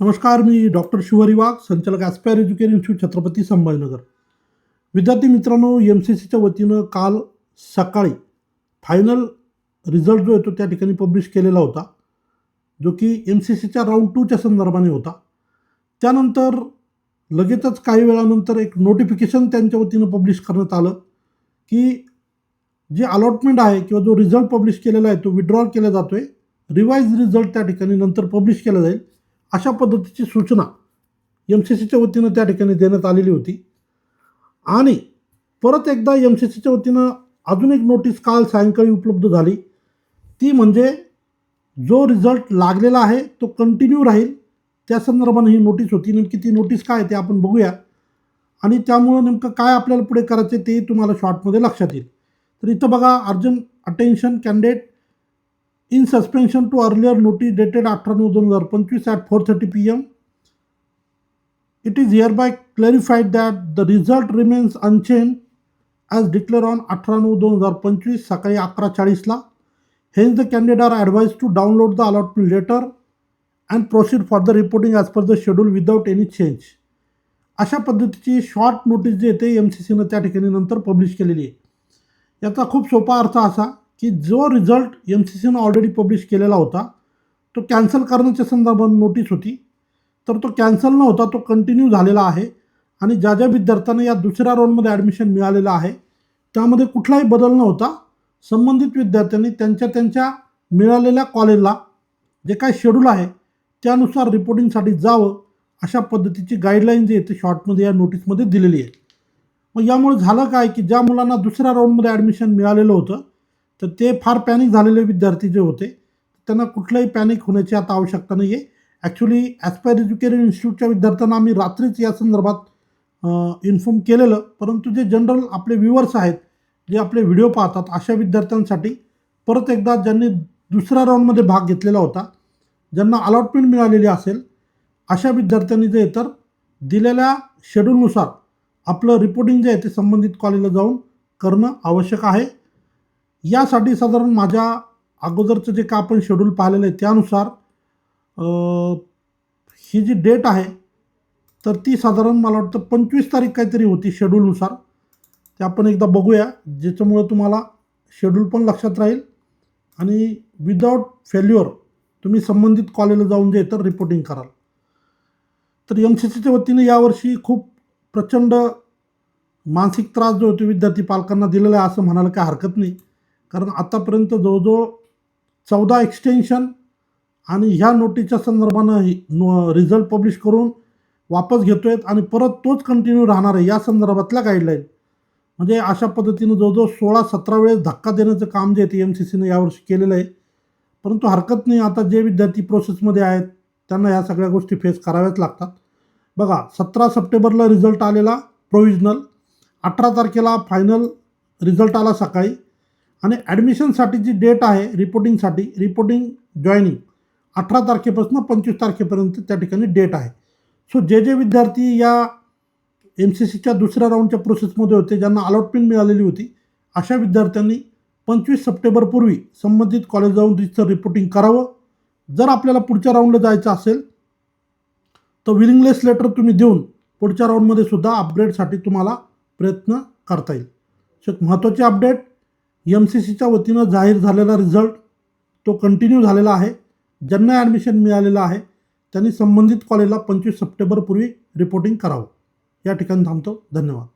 नमस्कार मी डॉक्टर शिवहरी वाघ संचालक aspire education institute Chhatrapati Sambhajinagar. विद्यार्थी मित्रांनो एम सी सीच्या वतीनं काल सकाळी फायनल रिझल्ट जो आहे तो त्या ठिकाणी पब्लिश केलेला होता जो की एम सी सीच्या राऊंड टूच्या संदर्भाने होता. त्यानंतर लगेचच काही वेळानंतर एक नोटिफिकेशन त्यांच्या वतीनं पब्लिश करण्यात आलं की जे अलॉटमेंट आहे किंवा जो रिझल्ट पब्लिश केलेला आहे तो विड्रॉल केला जातो आहे रिवाईज रिझल्ट त्या ठिकाणी नंतर पब्लिश केला जाईल. अशा पद्धतीची सूचना एम सी सीच्या वतीनं त्या ठिकाणी देण्यात आलेली होती. आणि परत एकदा एम सी सीच्या वतीनं अजून एक नोटीस काल सायंकाळी उपलब्ध झाली. ती म्हणजे जो रिझल्ट लागलेला आहे तो कंटिन्यू राहील. त्या संदर्भानं ही नोटीस होती. नेमकी ती नोटीस काय आहे ते आपण बघूया. आणि त्यामुळं नेमकं काय आपल्याला पुढे करायचं ते तुम्हाला शॉर्टमध्ये लक्षात येईल. तर इथं बघा urgent attention candidate in suspension to earlier notice dated अठरा नऊ दोन हजार पंचवीस at four thirty P M it is hereby clarified that the result remains unchanged as declare on अठरा नऊ दोन हजार पंचवीस सकाळी अकरा चाळीसला hence the candidate are advise to download the allotment letter and proceed for the reporting as per the schedule without any change अशा पद्धतीची short notice जी आहे ते एम सी सीनं त्या ठिकाणी नंतर पब्लिश केलेली आहे. याचा खूप सोपा अर्थ असा की जो रिझल्ट एम सी सीनं ऑलरेडी पब्लिश केलेला होता तो कॅन्सल करण्याच्या संदर्भात नोटीस होती. तर तो कॅन्सल न होता तो कंटिन्यू झालेला आहे. आणि ज्या ज्या विद्यार्थ्यांना या दुसऱ्या राऊंडमध्ये ॲडमिशन मिळालेलं आहे त्यामध्ये कुठलाही बदल न होता संबंधित विद्यार्थ्यांनी त्यांच्या त्यांच्या मिळालेल्या कॉलेजला जे काय शेड्यूल आहे त्यानुसार रिपोर्टिंगसाठी जावं अशा पद्धतीची गाईडलाईन जी आहे ती शॉर्टमध्ये या नोटीसमध्ये दिलेली आहे. मग यामुळे झालं काय की ज्या मुलांना दुसऱ्या राऊंडमध्ये ॲडमिशन मिळालेलं होतं तर ते फार पॅनिक झालेले विद्यार्थी जे होते त्यांना कुठल्याही पॅनिक होण्याची आता आवश्यकता नाही आहे ॲक्च्युली ॲस्पायर एज्युकेशन इन्स्टिट्यूटच्या विद्यार्थ्यांना आम्ही रात्रीच या संदर्भात इन्फॉर्म केलेलं. परंतु जे जनरल आपले व्ह्युअर्स आहेत जे आपले व्हिडिओ पाहतात अशा विद्यार्थ्यांसाठी परत एकदा ज्यांनी दुसऱ्या राऊंडमध्ये भाग घेतलेला होता ज्यांना अलॉटमेंट मिळालेली असेल अशा विद्यार्थ्यांनी जे तर दिलेल्या शेड्यूलनुसार आपलं रिपोर्टिंग जे आहे ते संबंधित कॉलेजला जाऊन करणं आवश्यक आहे. यासाठी साधारण माझ्या अगोदरचं जे का आपण शेड्यूल पाहिलेलं आहे त्यानुसार ही जी डेट आहे तर ती साधारण मला वाटतं पंचवीस तारीख काहीतरी होती शेड्यूलनुसार ते आपण एकदा बघूया ज्याच्यामुळं तुम्हाला शेड्यूल पण लक्षात राहील. आणि विदाऊट फेल्युअर तुम्ही संबंधित कॉलेजला जाऊन जे तर रिपोर्टिंग कराल. तर एम सी सीच्या वतीने यावर्षी खूप प्रचंड मानसिक त्रास जो होतो विद्यार्थी पालकांना दिलेला आहे असं म्हणायला काय हरकत नाही. कारण आतापर्यंत जवळजवळ चौदा एक्सटेन्शन आणि ह्या नोटीसच्या संदर्भानं नो रिझल्ट पब्लिश करून वापस घेतो आहेत आणि परत तोच कंटिन्यू राहणार आहे. या संदर्भातल्या गाईडलाईन म्हणजे अशा पद्धतीनं जवळजवळ सोळा सतरा वेळेस धक्का देण्याचं काम जे आहे ते एम सी सीनं यावर्षी केलेलं आहे. परंतु हरकत नाही आता जे विद्यार्थी प्रोसेसमध्ये आहेत त्यांना ह्या सगळ्या गोष्टी फेस कराव्याच लागतात. बघा सतरा सप्टेंबरला रिझल्ट आलेला प्रोव्हिजनल अठरा तारखेला फायनल रिझल्ट आला सकाळी. आणि ॲडमिशनसाठी जी डेट आहे रिपोर्टिंगसाठी रिपोर्टिंग जॉईनिंग अठरा तारखेपासून पंचवीस तारखेपर्यंत त्या ठिकाणी डेट आहे. सो जे जे विद्यार्थी या एम सी सीच्या दुसऱ्या राऊंडच्या प्रोसेसमध्ये होते ज्यांना अलॉटमेंट मिळालेली होती अशा विद्यार्थ्यांनी पंचवीस सप्टेंबरपूर्वी संबंधित कॉलेज जाऊन रिजचं रिपोर्टिंग करावं. जर आपल्याला पुढच्या राऊंडला जायचं असेल तर विलिंगलेस लेटर तुम्ही देऊन पुढच्या राऊंडमध्ये सुद्धा अपग्रेडसाठी तुम्हाला प्रयत्न करता येईल. सो एक महत्त्वाची अपडेट एम सी सीच्या वतीनं जाहीर झालेला रिझल्ट तो कंटिन्यू झालेला आहे. ज्यांना ॲडमिशन मिळालेलं आहे त्यांनी संबंधित कॉलेजला पंचवीस सप्टेंबरपूर्वी रिपोर्टिंग करावं. या ठिकाणी थांबतो. धन्यवाद.